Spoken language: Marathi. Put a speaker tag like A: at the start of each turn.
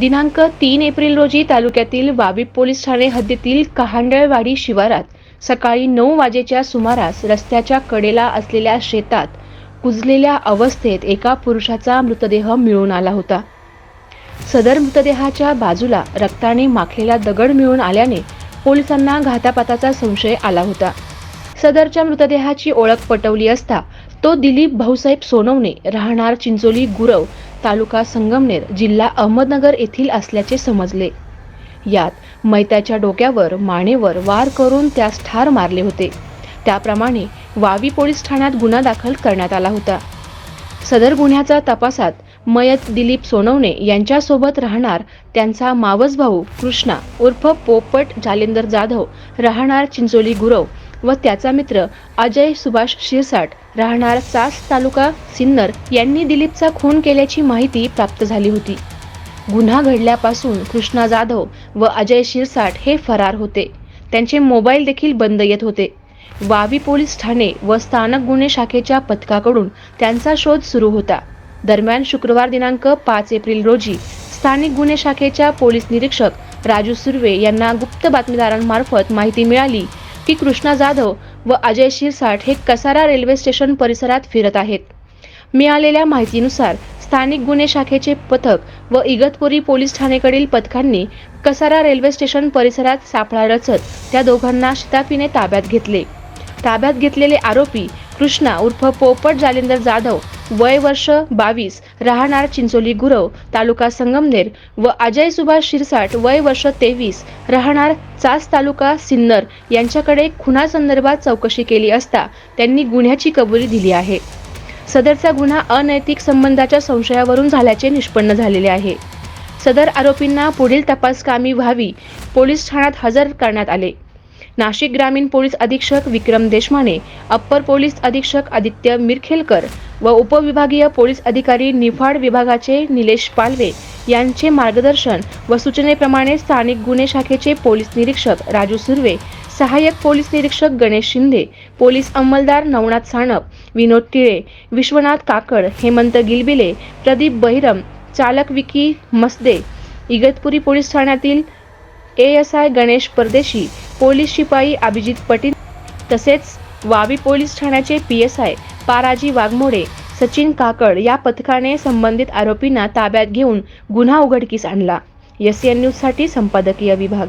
A: दिनांक तीन एप्रिल रोजी तालुक्यातील वाबी पोलीस ठाणे हद्दीतील कहांडळवाडी शिवारात सकाळी नऊ वाजेच्या सुमारास रस्त्याच्या कडेला असलेल्या शेतात कुजलेल्या अवस्थेत एका पुरुषाचा मृतदेह मिळून आला होता. सदर मृतदेहाच्या बाजूला रक्ताने माखलेला दगड मिळून आल्याने पोलिसांना घातापाताचा संशय आला होता. सदरच्या मृतदेहाची ओळख पटवली असता तो दिलीप भाऊसाहेब सोनवणे राहणार चिंचोली गुरव तालुका संगमनेर जिल्हा अहमदनगर येथील असल्याचे समजले. यात मैत्याच्या डोक्यावर मानेवर वार करून त्यास ठार मारले होते. त्याप्रमाणे वावी पोलीस ठाण्यात गुन्हा दाखल करण्यात आला होता. सदर गुन्ह्याचा तपासात मयत दिलीप सोनवणे यांच्यासोबत राहणार त्यांचा मावस भाऊ कृष्णा उर्फ पोपट जालेंदर जाधव राहणार चिंचोली गुरव व त्याचा मित्र अजय सुभाष शिरसाट राहणार सास तालुका सिन्नर यांनी दिलीपचा खून केल्याची माहिती प्राप्त झाली होती. गुन्हा घडल्यापासून कृष्णा जाधव व अजय शिरसाट हे फरार होते. त्यांचे मोबाईल देखील बंद येत होते. वावी पोलीस ठाणे व स्थानक गुन्हे शाखेच्या पथकाकडून त्यांचा शोध सुरू होता. दरम्यान शुक्रवार दिनांक पाच एप्रिल रोजी स्थानिक गुन्हे शाखेच्या पोलीस निरीक्षक राजू सुर्वे यांना गुप्त बातमीदारांमार्फत माहिती मिळाली की कृष्णा जाधव व अजय शिरसाट हे कसारा रेल्वे स्टेशन परिसरात फिरत आहेत. मिळालेल्या माहितीनुसार स्थानिक गुन्हे शाखेचे पथक व इगतपुरी पोलीस ठाणेकडील पथकांनी कसारा रेल्वे स्टेशन परिसरात सापळा रचत त्या दोघांना शिताफीने ताब्यात घेतले. ताब्यात घेतलेले आरोपी कृष्णा उर्फ पोपट जालिंदर जाधव वय वर्ष बावीस राहणार चिंचोली गुरव तालुका संगमनेर व अजय सुभाष शिरसाट वय वर्ष तेवीस राहणार चास तालुका सिन्नर यांच्याकडे खुनासंदर्भात चौकशी केली असता त्यांनी गुन्ह्याची कबुली दिली आहे. सदरचा गुन्हा अनैतिक संबंधाच्या संशयावरून झाल्याचे निष्पन्न झालेले आहे. सदर आरोपींना पुढील तपासकामी व्हावी पोलीस ठाण्यात हजर करण्यात आले. नाशिक ग्रामीण पोलीस अधीक्षक विक्रम देशमाने अप्पर पोलीस अधीक्षक आदित्य मिरखेलकर व उपविभागीय पोलीस अधिकारी निफाड विभागाचे निलेश पालवे यांचे मार्गदर्शन व सूचनेप्रमाणे स्थानिक गुन्हे शाखेचे पोलीस निरीक्षक राजू सुर्वे सहाय्यक पोलीस निरीक्षक गणेश शिंदे पोलीस अंमलदार नवनाथ साणप विनोद टिळे विश्वनाथ काकड हेमंत गिलबिले प्रदीप बहिरम चालक विकी मसदे इगतपुरी पोलीस ठाण्यातील ए एस आय गणेश परदेशी पोलीस शिपाई अभिजित पटील तसेच वावी पोलीस ठाण्याचे P S I Paraji Waghmode Sachin Kakad या पथकाने संबंधित आरोपींना ताब्यात घेऊन गुन्हा उघडकीस आणला. एस एन न्यूजसाठी संपादकीय विभाग.